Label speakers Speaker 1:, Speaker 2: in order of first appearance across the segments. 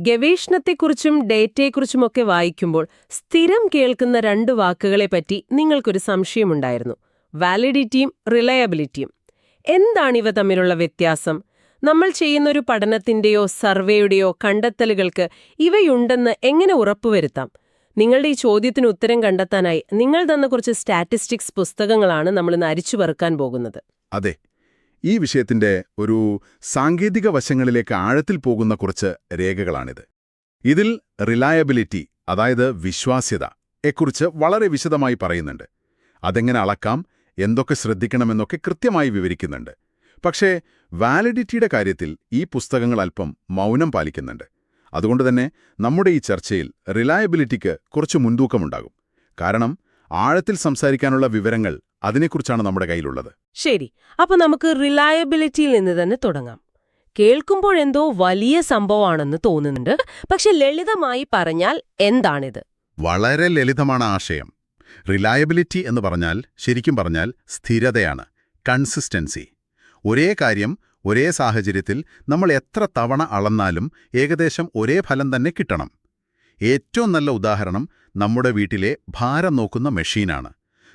Speaker 1: ഗവേഷണത്തെക്കുറിച്ചും ഡേറ്റയെക്കുറിച്ചുമൊക്കെ വായിക്കുമ്പോൾ സ്ഥിരം കേൾക്കുന്ന രണ്ട് വാക്കുകളെപ്പറ്റി നിങ്ങൾക്കൊരു സംശയമുണ്ടായിരുന്നു. വാലിഡിറ്റിയും റിലയബിലിറ്റിയും. എന്താണിവ തമ്മിലുള്ള വ്യത്യാസം? നമ്മൾ ചെയ്യുന്നൊരു പഠനത്തിന്റെയോ സർവേയുടെയോ കണ്ടെത്തലുകൾക്ക് ഇവയുണ്ടെന്ന് എങ്ങനെ ഉറപ്പുവരുത്താം? നിങ്ങളുടെ ഈ ചോദ്യത്തിന് ഉത്തരം കണ്ടെത്താനായി നിങ്ങൾ തന്ന കുറച്ച് സ്റ്റാറ്റിസ്റ്റിക്സ് പുസ്തകങ്ങളാണ് നമ്മൾ ഇന്ന് അരിച്ചു പറക്കാൻ പോകുന്നത്.
Speaker 2: അതെ. ഈ വിഷയത്തിന്റെ ഒരു സാങ്കേതിക വശങ്ങളിലേക്ക് ആഴത്തിൽ പോകുന്ന കുറച്ച് രേഖകളാണിത്. ഇതിൽ റിലയബിലിറ്റി അതായത് വിശ്വാസ്യത എക്കുറിച്ച് വളരെ വിശദമായി പറയുന്നുണ്ട്. അതെങ്ങനെ അളക്കാം എന്തൊക്കെ ശ്രദ്ധിക്കണമെന്നൊക്കെ കൃത്യമായി വിവരിക്കുന്നുണ്ട്. പക്ഷേ വാലിഡിറ്റിയുടെ കാര്യത്തിൽ ഈ പുസ്തകങ്ങൾ അല്പം മൗനം പാലിക്കുന്നുണ്ട്. അതുകൊണ്ട് തന്നെ നമ്മുടെ ഈ ചർച്ചയിൽ റിലയബിലിറ്റിക്ക് കുറച്ച് മുൻതൂക്കമുണ്ടാകും. കാരണം ആഴത്തിൽ സംസാരിക്കാനുള്ള വിവരങ്ങൾ അതിനെക്കുറിച്ചാണ് നമ്മുടെ കയ്യിലുള്ളത്.
Speaker 1: ശരി അപ്പൊ നമുക്ക് റിലയബിലിറ്റിയിൽ നിന്ന് തന്നെ തുടങ്ങാം. കേൾക്കുമ്പോഴെന്തോ വലിയ സംഭവമാണെന്ന് തോന്നുന്നുണ്ട് പക്ഷെ ലളിതമായി പറഞ്ഞാൽ എന്താണിത്?
Speaker 2: വളരെ ലളിതമാണ് ആശയം. റിലയബിലിറ്റി എന്ന് പറഞ്ഞാൽ ശരിക്കും പറഞ്ഞാൽ സ്ഥിരതയാണ് കൺസിസ്റ്റൻസി. ഒരേ കാര്യം ഒരേ സാഹചര്യത്തിൽ നമ്മൾ എത്ര തവണ അളന്നാലും ഏകദേശം ഒരേ ഫലം തന്നെ കിട്ടണം. ഏറ്റവും നല്ല ഉദാഹരണം നമ്മുടെ വീട്ടിലെ ഭാരം നോക്കുന്ന മെഷീനാണ്.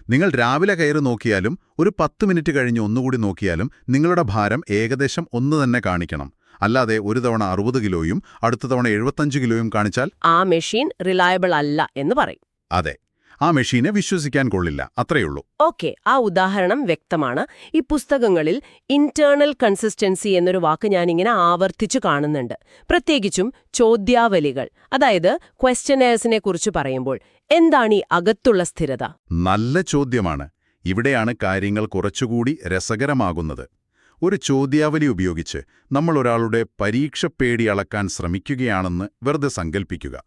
Speaker 2: നിങ്ങൾ രാവിലെ കയറി നോക്കിയാലും ഒരു പത്ത് മിനിറ്റ് കഴിഞ്ഞ് ഒന്നുകൂടി നോക്കിയാലും നിങ്ങളുടെ ഭാരം ഏകദേശം ഒന്ന് തന്നെ കാണിക്കണം. അല്ലാതെ ഒരു തവണ അറുപത് കിലോയും അടുത്ത തവണ എഴുപത്തഞ്ച് കിലോയും കാണിച്ചാൽ
Speaker 1: ആ മെഷീൻ റിലയബിൾ അല്ല എന്ന് പറയും.
Speaker 2: അതെ. ആ മെഷീനെ വിശ്വസിക്കാൻ കൊള്ളില്ല. അത്രയുള്ളൂ
Speaker 1: ഓക്കെ ആ ഉദാഹരണം വ്യക്തമാണ്. ഈ പുസ്തകങ്ങളിൽ ഇന്റേണൽ കൺസിസ്റ്റൻസി എന്നൊരു വാക്ക് ഞാനിങ്ങനെ ആവർത്തിച്ചു കാണുന്നുണ്ട്. പ്രത്യേകിച്ചും ചോദ്യാവലികൾ. അതായത് ക്വസ്റ്റനേഴ്സിനെ കുറിച്ച് പറയുമ്പോൾ എന്താണ് ഈ അകത്തുള്ള സ്ഥിരത?
Speaker 2: നല്ല ചോദ്യമാണ്. ഇവിടെയാണ് കാര്യങ്ങൾ കുറച്ചുകൂടി രസകരമാകുന്നത്. ഒരു ചോദ്യാവലി ഉപയോഗിച്ച് നമ്മൾ ഒരാളുടെ പരീക്ഷ പേടി അളക്കാൻ ശ്രമിക്കുകയാണെന്ന് വെറുതെ സങ്കൽപ്പിക്കുക.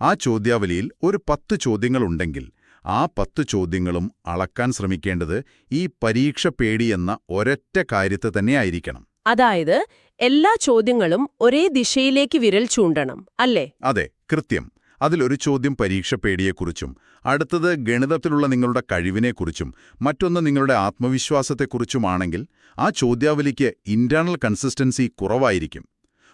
Speaker 2: ആ ചോദ്യാവലിയിൽ ഒരു പത്ത് ചോദ്യങ്ങളുണ്ടെങ്കിൽ ആ പത്ത് ചോദ്യങ്ങളും അളക്കാൻ ശ്രമിക്കേണ്ടത് ഈ പരീക്ഷ പേടി എന്ന ഒരൊറ്റ കാര്യത്തെ തന്നെയായിരിക്കണം.
Speaker 1: അതായത് എല്ലാ ചോദ്യങ്ങളും ഒരേ ദിശയിലേക്ക് വിരൽ ചൂണ്ടണം അല്ലേ?
Speaker 2: അതെ കൃത്യം. അതിലൊരു ചോദ്യം പരീക്ഷ പേടിയെക്കുറിച്ചും അടുത്തത് ഗണിതത്തിലുള്ള നിങ്ങളുടെ കഴിവിനെക്കുറിച്ചും മറ്റൊന്ന് നിങ്ങളുടെ ആത്മവിശ്വാസത്തെക്കുറിച്ചുമാണെങ്കിൽ ആ ചോദ്യാവലിക്ക് ഇന്റേണൽ കൺസിസ്റ്റൻസി കുറവായിരിക്കും.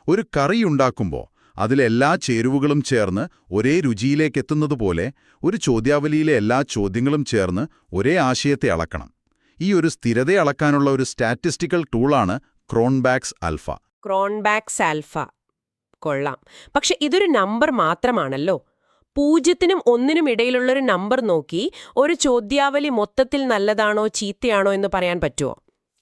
Speaker 2: ഒരു കറി ഉണ്ടാക്കുമ്പോൾ അതിലെല്ലാ ചേരുവകളും ചേർന്ന് ഒരേ രുചിയിലേക്കെത്തുന്നതുപോലെ ഒരു ചോദ്യാവലിയിലെ എല്ലാ ചോദ്യങ്ങളും ചേർന്ന് ഒരേ ആശയത്തെ അളക്കണം. ഈ ഒരു സ്ഥിരതയെ അളക്കാനുള്ള ഒരു സ്റ്റാറ്റിസ്റ്റിക്കൽ ടൂളാണ് ക്രോൺബാക്സ് അൽഫ
Speaker 1: ക്രോൺബാക്സ് ആൽഫ. കൊള്ളാം. പക്ഷെ ഇതൊരു നമ്പർ മാത്രമാണല്ലോ. പൂജ്യത്തിനും ഒന്നിനും ഇടയിലുള്ളൊരു നമ്പർ നോക്കി ഒരു ചോദ്യാവലി മൊത്തത്തിൽ നല്ലതാണോ ചീത്തയാണോ എന്ന് പറയാൻ പറ്റുമോ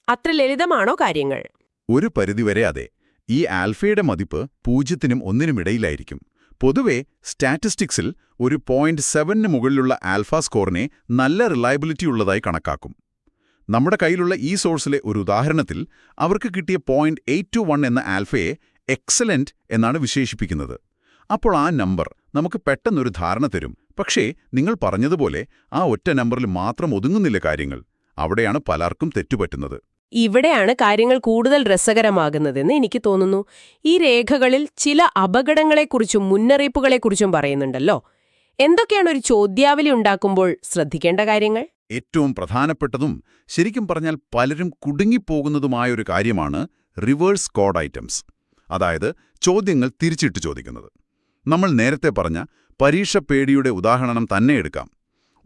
Speaker 1: അത്ര ലളിതമാണോ കാര്യങ്ങൾ?
Speaker 2: ഒരു പരിധിവരെ അതെ. ഈ ആൽഫയുടെ മതിപ്പ് പൂജ്യത്തിനും ഒന്നിനും ഇടയിലായിരിക്കും. പൊതുവെ സ്റ്റാറ്റിസ്റ്റിക്സിൽ ഒരു പോയിന്റ് സെവനിന് മുകളിലുള്ള ആൽഫ സ്കോറിനെ നല്ല റിലയബിലിറ്റി ഉള്ളതായി കണക്കാക്കും. നമ്മുടെ കയ്യിലുള്ള ഈ സോഴ്സിലെ ഒരു ഉദാഹരണത്തിൽ അവർക്ക് കിട്ടിയ പോയിന്റ് എയ്റ്റ് ടു വൺ എന്ന ആൽഫയെ എക്സലന്റ് എന്നാണ് വിശേഷിപ്പിക്കുന്നത്. അപ്പോൾ ആ നമ്പർ നമുക്ക് പെട്ടെന്നൊരു ധാരണ തരും. പക്ഷേ നിങ്ങൾ പറഞ്ഞതുപോലെ ആ ഒറ്റ നമ്പറിൽ മാത്രം ഒതുങ്ങുന്നില്ല കാര്യങ്ങൾ. അവിടെയാണ് പലർക്കും തെറ്റുപറ്റുന്നത്.
Speaker 1: ഇവിടെയാണ് കാര്യങ്ങൾ കൂടുതൽ രസകരമാകുന്നതെന്ന് എനിക്ക് തോന്നുന്നു. ഈ രേഖകളിൽ ചില അപകടങ്ങളെക്കുറിച്ചും മുന്നറിയിപ്പുകളെക്കുറിച്ചും പറയുന്നുണ്ടല്ലോ. എന്തൊക്കെയാണ് ഒരു ചോദ്യാവലി ഉണ്ടാക്കുമ്പോൾ ശ്രദ്ധിക്കേണ്ട കാര്യങ്ങൾ?
Speaker 2: ഏറ്റവും പ്രധാനപ്പെട്ടതും ശരിക്കും പറഞ്ഞാൽ പലരും കുടുങ്ങിപ്പോകുന്നതുമായൊരു കാര്യമാണ് റിവേഴ്സ് കോഡ് ഐറ്റംസ്. അതായത് ചോദ്യങ്ങൾ തിരിച്ചിട്ട് ചോദിക്കുന്നത്. നമ്മൾ നേരത്തെ പറഞ്ഞ പരീക്ഷ പേടിയുടെ ഉദാഹരണം തന്നെ എടുക്കാം.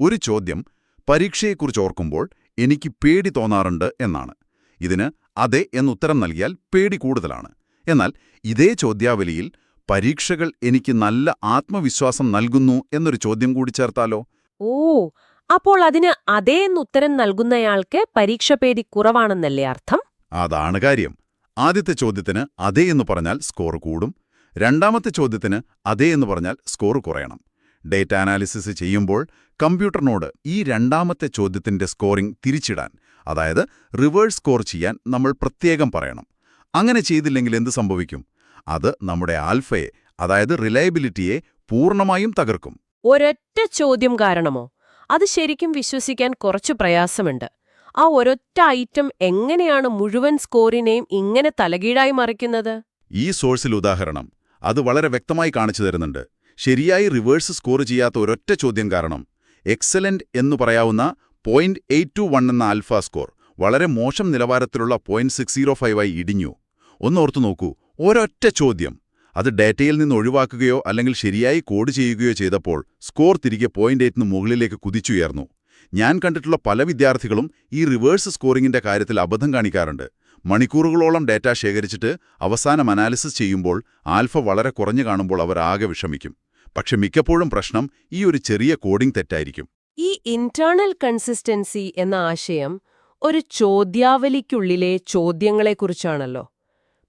Speaker 2: ഒരു ചോദ്യം പരീക്ഷയെക്കുറിച്ച് ഓർക്കുമ്പോൾ എനിക്ക് പേടി തോന്നാറുണ്ട് എന്നാണ്. ഇതിന് അതെ എന്നുത്തരം നൽകിയാൽ പേടി കൂടുതലാണ്. എന്നാൽ ഇതേ ചോദ്യാവലിയിൽ പരീക്ഷകൾ എനിക്ക് നല്ല ആത്മവിശ്വാസം നൽകുന്നു എന്നൊരു ചോദ്യം കൂടി ചേർത്താലോ?
Speaker 1: ഓ അപ്പോൾ അതിന് അതേ എന്നുത്തരം നൽകുന്നയാൾക്ക് പരീക്ഷ പേടി കുറവാണെന്നല്ലേ അർത്ഥം?
Speaker 2: അതാണ് കാര്യം. ആദ്യത്തെ ചോദ്യത്തിന് അതേ എന്ന് പറഞ്ഞാൽ സ്കോർ കൂടും. രണ്ടാമത്തെ ചോദ്യത്തിന് അതേ എന്ന് പറഞ്ഞാൽ സ്കോർ കുറയണം. ഡേറ്റ അനാലിസിസ് ചെയ്യുമ്പോൾ കമ്പ്യൂട്ടറിനോട് ഈ രണ്ടാമത്തെ ചോദ്യത്തിന്റെ സ്കോറിംഗ് തിരിച്ചിടാൻ അതായത് റിവേഴ്സ് സ്കോർ ചെയ്യാൻ നമ്മൾ പ്രത്യേകം പറയണം. അങ്ങനെ ചെയ്തില്ലെങ്കിൽ എന്ത് സംഭവിക്കും? അത് നമ്മുടെ ആൽഫയെ അതായത് റിലയബിലിറ്റിയെ പൂർണമായും തകർക്കും.
Speaker 1: ഒരൊറ്റ ചോദ്യം കാരണമോ? അത് ശരിക്കും വിശ്വസിക്കാൻ കുറച്ച് പ്രയാസമുണ്ട്. ആ ഒരൊറ്റ ഐറ്റം എങ്ങനെയാണ് മുഴുവൻ സ്കോറിനെയും ഇങ്ങനെ തലകീഴായി മറിക്കുന്നത്?
Speaker 2: ഈ സോഴ്സിൽ ഉദാഹരണം. അത് വളരെ വ്യക്തമായി കാണിച്ചു തരുന്നുണ്ട്. ശരിയായി റിവേഴ്സ് സ്കോർ ചെയ്യാത്ത ഒരൊറ്റ ചോദ്യം കാരണം എക്സലന്റ് എന്നു പറയാവുന്ന പോയിന്റ് എയ്റ്റ് ടു വൺ എന്ന ആൽഫ സ്കോർ വളരെ മോശം നിലവാരത്തിലുള്ള പോയിന്റ് സിക്സ് സീറോ ഫൈവായി ഇടിഞ്ഞു. ഒന്നോർത്തു നോക്കൂ. ഒരൊറ്റ ചോദ്യം. അത് ഡാറ്റയിൽ നിന്ന് ഒഴിവാക്കുകയോ അല്ലെങ്കിൽ ശരിയായി കോഡ് ചെയ്യുകയോ ചെയ്തപ്പോൾ സ്കോർ തിരികെ പോയിന്റ് എയ്റ്റിന് മുകളിലേക്ക് കുതിച്ചുയർന്നു. ഞാൻ കണ്ടിട്ടുള്ള പല വിദ്യാർത്ഥികളും ഈ റിവേഴ്സ് സ്കോറിംഗിന്റെ കാര്യത്തിൽ അബദ്ധം കാണിക്കാറുണ്ട്. മണിക്കൂറുകളോളം ഡാറ്റ ശേഖരിച്ചിട്ട് അവസാനം അനാലിസിസ് ചെയ്യുമ്പോൾ ആൽഫ വളരെ കുറഞ്ഞു കാണുമ്പോൾ അവർ ആകെ വിഷമിക്കും. പക്ഷെ മിക്കപ്പോഴും പ്രശ്നം ഈ ഒരു ചെറിയ കോഡിംഗ് തെറ്റായിരിക്കും.
Speaker 1: ഈ ഇന്റേണൽ കൺസിസ്റ്റൻസി എന്ന ആശയം ഒരു ചോദ്യാവലിക്കുള്ളിലെ ചോദ്യങ്ങളെക്കുറിച്ചാണല്ലോ.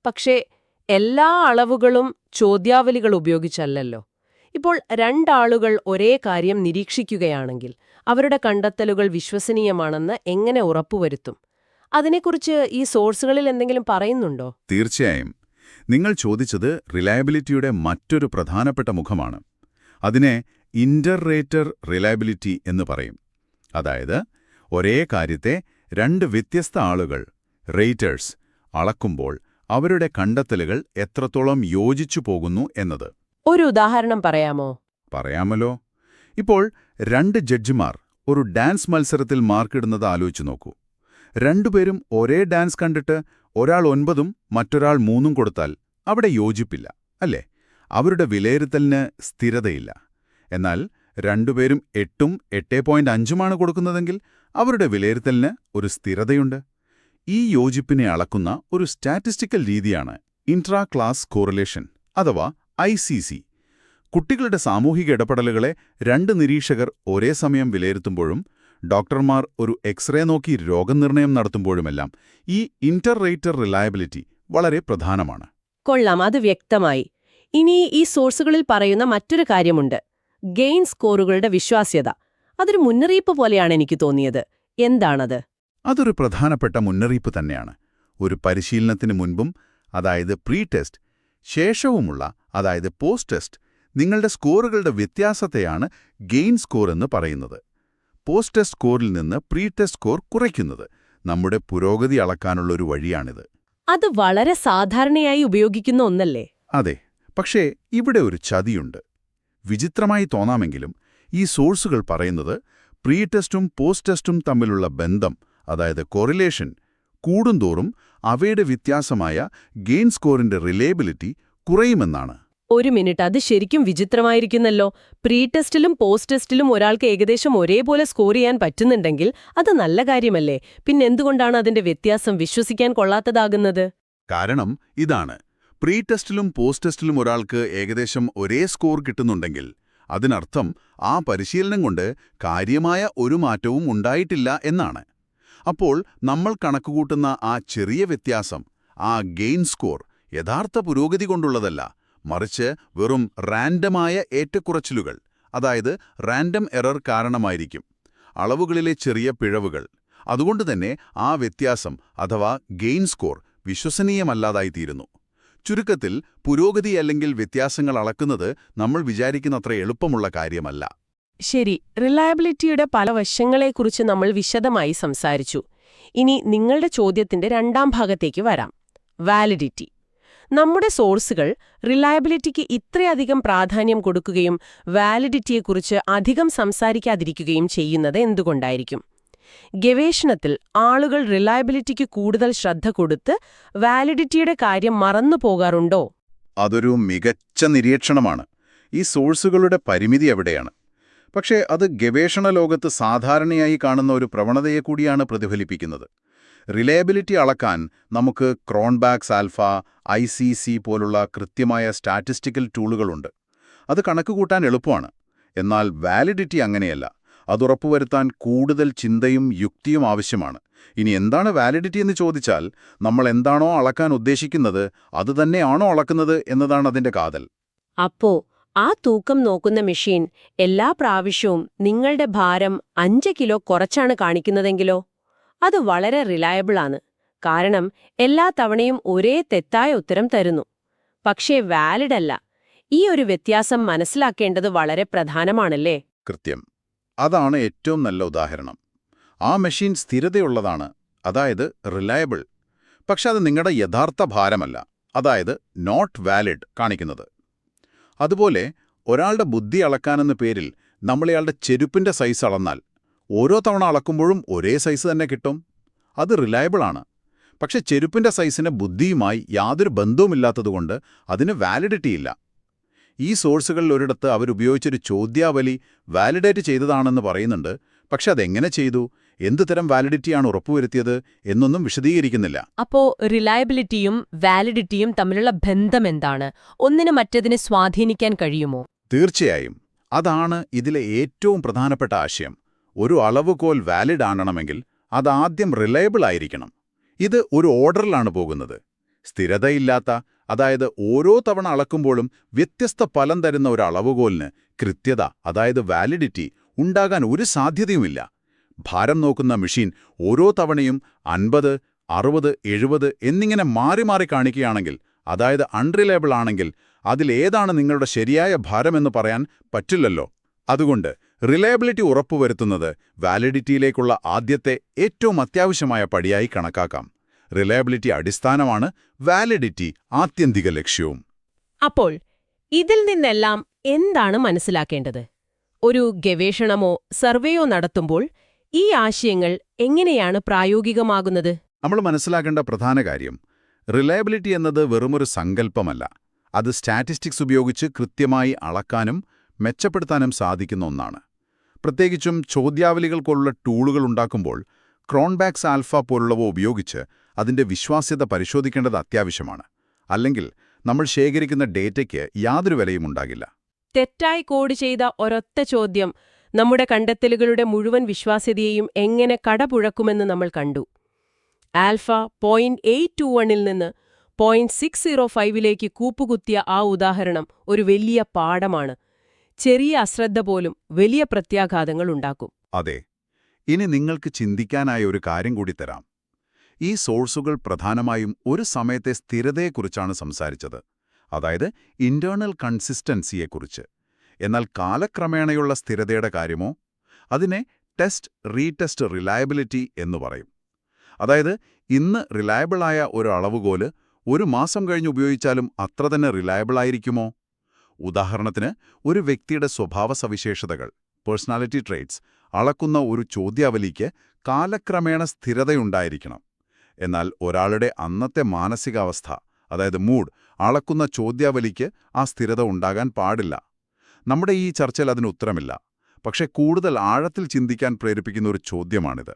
Speaker 1: പക്ഷേ എല്ലാ അളവുകളും ചോദ്യാവലികൾ ഉപയോഗിച്ചല്ലല്ലോ. ഇപ്പോൾ രണ്ടാളുകൾ ഒരേ കാര്യം നിരീക്ഷിക്കുകയാണെങ്കിൽ അവരുടെ കണ്ടെത്തലുകൾ വിശ്വസനീയമാണെന്ന് എങ്ങനെ ഉറപ്പുവരുത്തും? അതിനെക്കുറിച്ച് ഈ സോഴ്സുകളിൽ എന്തെങ്കിലും പറയുന്നുണ്ടോ?
Speaker 2: തീർച്ചയായും. നിങ്ങൾ ചോദിച്ചത് റിലയബിലിറ്റിയുടെ മറ്റൊരു പ്രധാനപ്പെട്ട മുഖമാണ്. അതിനെ ഇന്റർറേറ്റർ റിലയബിലിറ്റി എന്ന് പറയും. അതായത് ഒരേ കാര്യത്തെ രണ്ട് വ്യത്യസ്ത ആളുകൾ റേറ്റേഴ്സ് അളക്കുമ്പോൾ അവരുടെ കണ്ടെത്തലുകൾ എത്രത്തോളം യോജിച്ചു പോകുന്നു എന്നത്.
Speaker 1: ഒരു ഉദാഹരണം പറയാമോ?
Speaker 2: പറയാമല്ലോ. ഇപ്പോൾ രണ്ട് ജഡ്ജിമാർ ഒരു ഡാൻസ് മത്സരത്തിൽ മാർക്കിടുന്നത് ആലോചിച്ചു നോക്കൂ. രണ്ടുപേരും ഒരേ ഡാൻസ് കണ്ടിട്ട് ഒരാൾ ഒൻപതും മറ്റൊരാൾ മൂന്നും കൊടുത്താൽ അവിടെ യോജിപ്പില്ല അല്ലേ? അവരുടെ വിലയിരുത്തലിന് സ്ഥിരതയില്ല. എന്നാൽ രണ്ടുപേരും എട്ടും എട്ട് പോയിന്റ് അഞ്ചുമാണ് കൊടുക്കുന്നതെങ്കിൽ അവരുടെ വിലയിരുത്തലിന് ഒരു സ്ഥിരതയുണ്ട്. ഈ യോജിപ്പിനെ അളക്കുന്ന ഒരു സ്റ്റാറ്റിസ്റ്റിക്കൽ രീതിയാണ് ഇൻട്രാ ക്ലാസ് കോറിലേഷൻ അഥവാ ഐ കുട്ടികളുടെ സാമൂഹിക ഇടപെടലുകളെ രണ്ട് നിരീക്ഷകർ ഒരേ സമയം വിലയിരുത്തുമ്പോഴും ഡോക്ടർമാർ ഒരു എക്സ്റേ നോക്കി രോഗനിർണയം നടത്തുമ്പോഴുമെല്ലാം ഈ ഇന്റർറേറ്റർ റിലയബിലിറ്റി വളരെ പ്രധാനമാണ്.
Speaker 1: കൊള്ളാം അത് വ്യക്തമായി. ഇനി ഈ സോഴ്സുകളിൽ പറയുന്ന മറ്റൊരു കാര്യമുണ്ട്. ഗെയിൻ സ്കോറുകളുടെ വിശ്വാസ്യത. അതൊരു മുന്നറിയിപ്പ് പോലെയാണ് എനിക്ക് തോന്നിയത്. എന്താണത്?
Speaker 2: അതൊരു പ്രധാനപ്പെട്ട മുന്നറിയിപ്പ് തന്നെയാണ്. ഒരു പരിശീലനത്തിന് മുൻപും അതായത് പ്രീ ടെസ്റ്റ് ശേഷവുമുള്ള അതായത് പോസ്റ്റ് ടെസ്റ്റ് നിങ്ങളുടെ സ്കോറുകളുടെ വ്യത്യാസത്തെയാണ് ഗെയിൻ സ്കോർ എന്ന് പറയുന്നത്. പോസ്റ്റ് ടെസ്റ്റ് സ്കോറിൽ നിന്ന് പ്രീ ടെസ്റ്റ് സ്കോർ കുറയ്ക്കുന്നത് നമ്മുടെ പുരോഗതി അളക്കാനുള്ള ഒരു വഴിയാണിത്.
Speaker 1: അത് വളരെ സാധാരണയായി ഉപയോഗിക്കുന്ന ഒന്നല്ലേ?
Speaker 2: അതെ പക്ഷേ ഇവിടെ ഒരു ചതിയുണ്ട്. വിചിത്രമായി തോന്നാമെങ്കിലും ഈ സോഴ്സുകൾ പറയുന്നത് പ്രീ ടെസ്റ്റും പോസ്റ്റ് ടെസ്റ്റും തമ്മിലുള്ള ബന്ധം അതായത് കൊറിലേഷൻ കൂടുന്തോറും അവയുടെ വ്യത്യാസമായ ഗെയിൻ സ്കോറിന്റെ റിലേബിലിറ്റി കുറയുമെന്നാണ്.
Speaker 1: ഒരു മിനിറ്റ്. അത് ശരിക്കും വിചിത്രമായിരിക്കുന്നല്ലോ. പ്രീ ടെസ്റ്റിലും പോസ്റ്റ് ടെസ്റ്റിലും ഒരാൾക്ക് ഏകദേശം ഒരേപോലെ സ്കോർ ചെയ്യാൻ പറ്റുന്നുണ്ടെങ്കിൽ അത് നല്ല കാര്യമല്ലേ? പിന്നെന്തുകൊണ്ടാണ് അതിന്റെ വ്യത്യാസം വിശ്വസിക്കാൻ കൊള്ളാത്തതാകുന്നത്?
Speaker 2: കാരണം ഇതാണ്. പ്രീ ടെസ്റ്റിലും പോസ്റ്റ് ടെസ്റ്റിലും ഒരാൾക്ക് ഏകദേശം ഒരേ സ്കോർ കിട്ടുന്നുണ്ടെങ്കിൽ അതിനർത്ഥം ആ പരിശീലനം കൊണ്ട് കാര്യമായ ഒരു മാറ്റവും ഉണ്ടായിട്ടില്ല എന്നാണ്. അപ്പോൾ നമ്മൾ കണക്കുകൂട്ടുന്ന ആ ചെറിയ വ്യത്യാസം ആ ഗെയിൻ സ്കോർ യഥാർത്ഥ പുരോഗതി കൊണ്ടുള്ളതല്ല. മറിച്ച് വെറും റാൻഡമായ ഏറ്റക്കുറച്ചിലുകൾ അതായത് റാൻഡം എറർ കാരണമായിരിക്കും. അളവുകളിലെ ചെറിയ പിഴവുകൾ. അതുകൊണ്ട് തന്നെ ആ വ്യത്യാസം അഥവാ ഗെയിൻ സ്കോർ വിശ്വസനീയമല്ലാതായിത്തീരുന്നു. ചുരുക്കത്തിൽ പുരോഗതി അല്ലെങ്കിൽ വ്യത്യാസങ്ങൾ അളക്കുന്നത് നമ്മൾ വിചാരിക്കുന്നത്ര എളുപ്പമുള്ള കാര്യമല്ല.
Speaker 1: ശരി റിലയബിലിറ്റിയുടെ പല വശങ്ങളെക്കുറിച്ച് നമ്മൾ വിശദമായി സംസാരിച്ചു. ഇനി നിങ്ങളുടെ ചോദ്യത്തിന്റെ രണ്ടാം ഭാഗത്തേക്ക് വരാം. വാലിഡിറ്റി. നമ്മുടെ സോഴ്സുകൾ റിലയബിലിറ്റിക്ക് ഇത്രയധികം പ്രാധാന്യം കൊടുക്കുകയും വാലിഡിറ്റിയെക്കുറിച്ച് അധികം സംസാരിക്കാതിരിക്കുകയും ചെയ്യുന്നത് എന്തുകൊണ്ടായിരിക്കും? ഗവേഷണത്തിൽ ആളുകൾ റിലയബിലിറ്റിക്ക് കൂടുതൽ ശ്രദ്ധ കൊടുത്ത് വാലിഡിറ്റിയുടെ കാര്യം മറന്നു പോകാറുണ്ടോ?
Speaker 2: അതൊരു മികച്ച നിരീക്ഷണമാണ്. ഈ സോഴ്സുകളുടെ പരിമിതി എവിടെയാണ്? പക്ഷേ അത് ഗവേഷണ ലോകത്ത് സാധാരണയായി കാണുന്ന ഒരു പ്രവണതയെ കൂടിയാണ് പ്രതിഫലിപ്പിക്കുന്നത്. റിലയബിലിറ്റി അളക്കാൻ നമുക്ക് ക്രോൺബാക്സ് ആൽഫ ഐ പോലുള്ള കൃത്യമായ സ്റ്റാറ്റിസ്റ്റിക്കൽ ടൂളുകളുണ്ട്. അത് കണക്കുകൂട്ടാൻ എളുപ്പമാണ്. എന്നാൽ വാലിഡിറ്റി അങ്ങനെയല്ല. അതുറപ്പുവരുത്താൻ കൂടുതൽ ചിന്തയും യുക്തിയും ആവശ്യമാണ്. ഇനി എന്താണ് വാലിഡിറ്റി എന്ന് ചോദിച്ചാൽ നമ്മൾ എന്താണോ അളക്കാൻ ഉദ്ദേശിക്കുന്നത് അതുതന്നെയാണോ അളക്കുന്നത് എന്നതാണ് അതിന്റെ കാതൽ.
Speaker 1: അപ്പോ ആ തൂക്കം നോക്കുന്ന മെഷീൻ എല്ലാ പ്രാവശ്യവും നിങ്ങളുടെ ഭാരം അഞ്ച് കിലോ കുറച്ചാണ് കാണിക്കുന്നതെങ്കിലോ? അത് വളരെ റിലയബിൾ ആണ്. കാരണം എല്ലാ തവണയും ഒരേ തെറ്റായ ഉത്തരം തരുന്നു. പക്ഷേ വാലിഡ് അല്ല. ഈ ഒരു വ്യത്യാസം മനസ്സിലാക്കേണ്ടത് വളരെ പ്രധാനമാണല്ലേ?
Speaker 2: കൃത്യം. അതാണ് ഏറ്റവും നല്ല ഉദാഹരണം. ആ മെഷീൻ സ്ഥിരതയുള്ളതാണ് അതായത് റിലയബിൾ പക്ഷെ അത് നിങ്ങളുടെ യഥാർത്ഥ ഭാരമല്ല അതായത് നോട്ട് വാലിഡ് കാണിക്കുന്നത്. അതുപോലെ ഒരാളുടെ ബുദ്ധി അളക്കാനെന്ന പേരിൽ നമ്മളയാളുടെ ചെരുപ്പിന്റെ സൈസ് അളന്നാൽ ഓരോ തവണ അളക്കുമ്പോഴും ഒരേ സൈസ് തന്നെ കിട്ടും. അത് റിലയബിളാണ് പക്ഷെ ചെരുപ്പിന്റെ സൈസിന് ബുദ്ധിയുമായി യാതൊരു ബന്ധവുമില്ലാത്തതുകൊണ്ട് അതിന് വാലിഡിറ്റിയില്ല ഈ സോഴ്സുകളിൽ ഒരിടത്ത് അവരുപയോഗിച്ചൊരു ചോദ്യാവലി വാലിഡേറ്റ് ചെയ്തതാണെന്ന് പറയുന്നുണ്ട്. പക്ഷെ അതെങ്ങനെ ചെയ്തു? എന്ത് തരം വാലിഡിറ്റിയാണ് ഉറപ്പുവരുത്തിയത് എന്നൊന്നും വിശദീകരിക്കുന്നില്ല.
Speaker 3: അപ്പോ റിലയബിലിറ്റിയും വാലിഡിറ്റിയും തമ്മിലുള്ള ബന്ധം എന്താണ്? ഒന്നിന് മറ്റതിനെ സ്വാധീനിക്കാൻ കഴിയുമോ?
Speaker 2: തീർച്ചയായും. അതാണ് ഇതിലെ ഏറ്റവും പ്രധാനപ്പെട്ട ആശയം. ഒരു അളവുകോൽ വാലിഡ് ആണണമെങ്കിൽ അതാദ്യം റിലയബിൾ ആയിരിക്കണം. ഇത് ഒരു ഓർഡറിലാണ് പോകുന്നത്. സ്ഥിരതയില്ലാത്ത അതായത് ഓരോ തവണ അളക്കുമ്പോഴും വ്യത്യസ്ത ഫലം തരുന്ന ഒരു അളവുകോലിന് കൃത്യത അതായത് വാലിഡിറ്റി ഉണ്ടാകാൻ ഒരു സാധ്യതയുമില്ല. ഭാരം നോക്കുന്ന മെഷീൻ ഓരോ തവണയും അൻപത് അറുപത് എഴുപത് എന്നിങ്ങനെ മാറി മാറി കാണിക്കുകയാണെങ്കിൽ അതായത് അൺറിലയബിൾ ആണെങ്കിൽ അതിലേതാണ് നിങ്ങളുടെ ശരിയായ ഭാരമെന്ന് പറയാൻ പറ്റില്ലല്ലോ. അതുകൊണ്ട് റിലയബിലിറ്റി ഉറപ്പുവരുത്തുന്നത് വാലിഡിറ്റിയിലേക്കുള്ള ആദ്യത്തെ ഏറ്റവും അത്യാവശ്യമായ പടിയായി കണക്കാക്കാം. റിലയബിലിറ്റി അടിസ്ഥാനമാണ് വാലിഡിറ്റി ആത്യന്തിക ലക്ഷ്യവും.
Speaker 1: അപ്പോൾ ഇതിൽ നിന്നെല്ലാം എന്താണ് മനസ്സിലാക്കേണ്ടത്? ഒരു ഗവേഷണമോ സർവേയോ നടത്തുമ്പോൾ ഈ ആശയങ്ങൾ എങ്ങനെയാണ് പ്രായോഗികമാകുന്നത്?
Speaker 2: നമ്മൾ മനസ്സിലാക്കേണ്ട പ്രധാന കാര്യം റിലയബിലിറ്റി എന്നത് വെറുമൊരു സങ്കല്പമല്ല. അത് സ്റ്റാറ്റിസ്റ്റിക്സ് ഉപയോഗിച്ച് കൃത്യമായി അളക്കാനും മെച്ചപ്പെടുത്താനും സാധിക്കുന്ന ഒന്നാണ്. പ്രത്യേകിച്ചും ചോദ്യാവലികൾക്കുള്ള ടൂളുകൾ ഉണ്ടാക്കുമ്പോൾ ക്രോൺബാക്സ് ആൽഫ പോലുള്ളവ ഉപയോഗിച്ച് അതിന്റെ വിശ്വാസ്യത പരിശോധിക്കേണ്ടത് അത്യാവശ്യമാണ്. അല്ലെങ്കിൽ നമ്മൾ ശേഖരിക്കുന്ന ഡേറ്റയ്ക്ക് യാതൊരു വിലയും ഉണ്ടാകില്ല.
Speaker 1: തെറ്റായി കോഡ് ചെയ്ത ഒരൊറ്റ ചോദ്യം നമ്മുടെ കണ്ടെത്തലുകളുടെ മുഴുവൻ വിശ്വാസ്യതയെയും എങ്ങനെ കടപുഴക്കുമെന്ന് നമ്മൾ കണ്ടു. ആൽഫ പോയിന്റ് എയ്റ്റ് ടു വണ്ണിൽ നിന്ന് പോയിന്റ് സിക്സ് സീറോ ഫൈവിലേക്ക് കൂപ്പുകുത്തിയ ആ ഉദാഹരണം ഒരു വലിയ പാഠമാണ്. ചെറിയ അശ്രദ്ധ പോലും വലിയ പ്രത്യാഘാതങ്ങൾ ഉണ്ടാക്കും.
Speaker 2: അതെ ഇനി നിങ്ങൾക്ക് ചിന്തിക്കാനായ ഒരു കാര്യം കൂടി തരാം. ഈ സോഴ്സുകൾ പ്രധാനമായും ഒരു സമയത്തെ സ്ഥിരതയെക്കുറിച്ചാണ് സംസാരിച്ചത്. അതായത് ഇന്റേണൽ കൺസിസ്റ്റൻസിയെക്കുറിച്ച് എന്നാൽ കാലക്രമേണയുള്ള സ്ഥിരതയുടെ കാര്യമോ? അതിനെ ടെസ്റ്റ് റീടെസ്റ്റ് റിലയബിലിറ്റി എന്ന് പറയും. അതായത് ഇന്ന് റിലയബിളായ ഒരു അളവുകോൽ ഒരു മാസം കഴിഞ്ഞ് ഉപയോഗിച്ചാലും അത്ര തന്നെ റിലയബിൾ ആയിരിക്കുമോ? ഉദാഹരണത്തിന് ഒരു വ്യക്തിയുടെ സ്വഭാവ സവിശേഷതകൾ പേഴ്സണാലിറ്റി ട്രേറ്റ്സ് അളക്കുന്ന ഒരു ചോദ്യാവലിക്ക് കാലക്രമേണ സ്ഥിരതയുണ്ടായിരിക്കണം. എന്നാൽ ഒരാളുടെ അന്നത്തെ മാനസികാവസ്ഥ അതായത് മൂഡ് അളക്കുന്ന ചോദ്യാവലിക്ക് ആ സ്ഥിരത ഉണ്ടാകാൻ പാടില്ല. നമ്മുടെ ഈ ചർച്ചയിൽ അതിന് ഉത്തരമില്ല. പക്ഷേ കൂടുതൽ ആഴത്തിൽ ചിന്തിക്കാൻ പ്രേരിപ്പിക്കുന്ന ഒരു ചോദ്യമാണിത്.